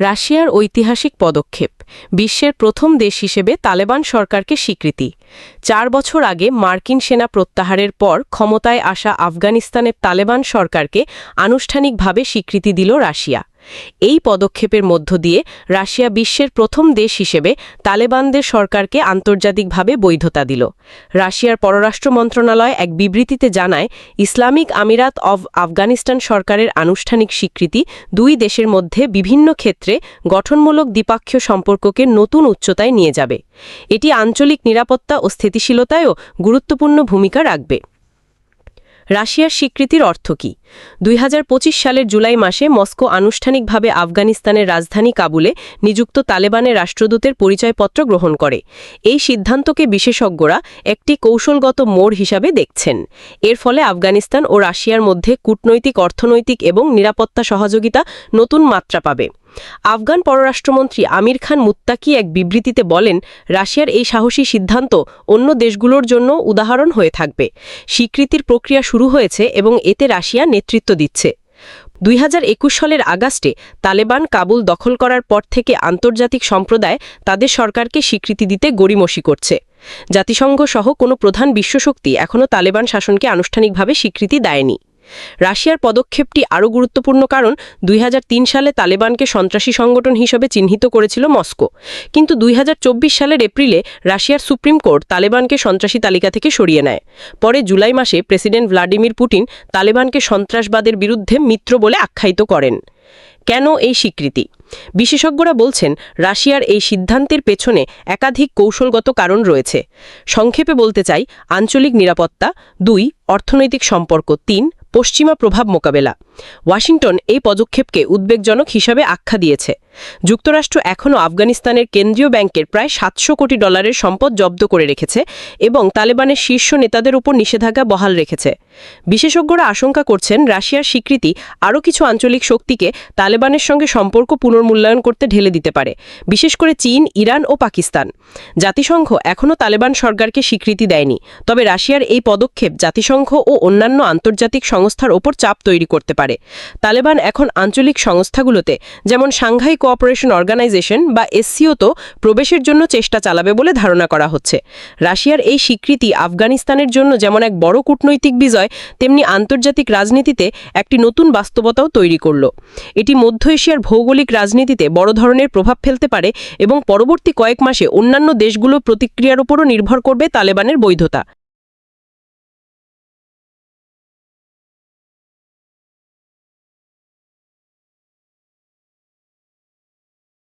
রাশিয়ার ঐতিহাসিক পদক্ষেপ, বিশ্বের প্রথম দেশ হিসেবে তালেবান সরকারকে স্বীকৃতি। চার বছর আগে মার্কিন সেনা প্রত্যাহারের পর ক্ষমতায় আসা আফগানিস্তানের তালেবান সরকারকে আনুষ্ঠানিকভাবে স্বীকৃতি দিল রাশিয়া। এই পদক্ষেপের মধ্য দিয়ে রাশিয়া বিশ্বের প্রথম দেশ হিসেবে তালেবানদের সরকারকে আন্তর্জাতিকভাবে বৈধতা দিল। রাশিয়ার পররাষ্ট্র মন্ত্রণালয় এক বিবৃতিতে জানায়, ইসলামিক আমিরাত অব আফগানিস্তান সরকারের আনুষ্ঠানিক স্বীকৃতি দুই দেশের মধ্যে বিভিন্ন ক্ষেত্রে গঠনমূলক দ্বিপাক্ষীয় সম্পর্ককে নতুন উচ্চতায় নিয়ে যাবে। এটি আঞ্চলিক নিরাপত্তা ও স্থিতিশীলতায়ও গুরুত্বপূর্ণ ভূমিকা রাখবে। রাশিয়ার স্বীকৃতির অর্থ কী? দুই হাজার পঁচিশ সালের জুলাই মাসে মস্কো আনুষ্ঠানিকভাবে আফগানিস্তানের রাজধানী কাবুলে নিযুক্ত তালেবানের রাষ্ট্রদূতের পরিচয়পত্র গ্রহণ করে। এই সিদ্ধান্তকে বিশেষজ্ঞরা একটি কৌশলগত মোড় হিসাবে দেখছেন। এর ফলে আফগানিস্তান ও রাশিয়ার মধ্যে কূটনৈতিক, অর্থনৈতিক এবং নিরাপত্তা সহযোগিতা নতুন মাত্রা পাবে। আফগান পররাষ্ট্রমন্ত্রী আমির খান মুত্তাকি এক বিবৃতিতে বলেন, রাশিয়ার এই সাহসী সিদ্ধান্ত অন্য দেশগুলোর জন্য উদাহরণ হয়ে থাকবে। স্বীকৃতির প্রক্রিয়া শুরু হয়েছে এবং এতে রাশিয়া নেতৃত্ব দিচ্ছে। দুই একুশ সালের আগস্টে তালেবান কাবুল দখল করার পর থেকে আন্তর্জাতিক সম্প্রদায় তাদের সরকারকে স্বীকৃতি দিতে গড়িমসি করছে। জাতিসংঘ সহ কোনো প্রধান বিশ্বশক্তি এখনও তালেবান শাসনকে আনুষ্ঠানিকভাবে স্বীকৃতি দেয়নি। রাশিয়ার পদক্ষেপটি আরও গুরুত্বপূর্ণ কারণ দুই হাজার তিন সালে তালেবানকে সন্ত্রাসী সংগঠন হিসেবে চিহ্নিত করেছিল মস্কো। কিন্তু দুই হাজার চব্বিশ সালের এপ্রিলে রাশিয়ার সুপ্রিম কোর্ট তালেবানকে সন্ত্রাসী তালিকা থেকে সরিয়ে নেয়। পরে জুলাই মাসে প্রেসিডেন্ট ভ্লাদিমির পুটিন তালেবানকে সন্ত্রাসবাদের বিরুদ্ধে মিত্র বলে আখ্যায়িত করেন। কেন এই স্বীকৃতি? বিশেষজ্ঞরা বলছেন, রাশিয়ার এই সিদ্ধান্তের পেছনে একাধিক কৌশলগত কারণ রয়েছে। সংক্ষেপে বলতে চাই, আঞ্চলিক নিরাপত্তা, দুই, অর্থনৈতিক সম্পর্ক, তিন পশ্চিমা প্রভাব মোকাবেলা। ওয়াশিংটন এই পদক্ষেপকে উদ্বেগজনক হিসাবে আখ্যা দিয়েছে। যুক্তরাষ্ট্র এখনও আফগানিস্তানের কেন্দ্রীয় ব্যাংকের প্রায় সাতশো কোটি ডলারের সম্পদ জব্দ করে রেখেছে এবং তালেবানের শীর্ষ নেতাদের উপর নিষেধাজ্ঞা বহাল রেখেছে। বিশেষজ্ঞরা আশঙ্কা করছেন রাশিয়ার স্বীকৃতি আরও কিছু আঞ্চলিক শক্তিকে তালেবানের সঙ্গে সম্পর্ক পুনর্মূল্যায়ন করতে ঢেলে দিতে পারে, বিশেষ করে চীন, ইরান ও পাকিস্তান। জাতিসংঘ এখনও তালেবান সরকারকে স্বীকৃতি দেয়নি, তবে রাশিয়ার এই পদক্ষেপ জাতিসংঘ ও অন্যান্য আন্তর্জাতিক সংস্থার ওপর চাপ তৈরি করতে পারে। তালেবান এখন আঞ্চলিক সংস্থাগুলোতে, যেমন সাংঘাই কোঅপারেশন অর্গানাইজেশন বা এসসিওতো প্রবেশের জন্য চেষ্টা চালাবে বলে ধারণা করা হচ্ছে। রাশিয়ার এই স্বীকৃতি আফগানিস্তানের জন্য যেমন এক বড় কূটনৈতিক বিজয়, তেমনি আন্তর্জাতিক রাজনীতিতে একটি নতুন বাস্তবতাও তৈরি করল। এটি মধ্য এশিয়ার ভৌগোলিক রাজনীতিতে বড় ধরনের প্রভাব ফেলতে পারে এবং পরবর্তী কয়েক মাসে অন্যান্য দেশগুলো প্রতিক্রিয়ার উপরও নির্ভর করবে তালেবানের বৈধতা।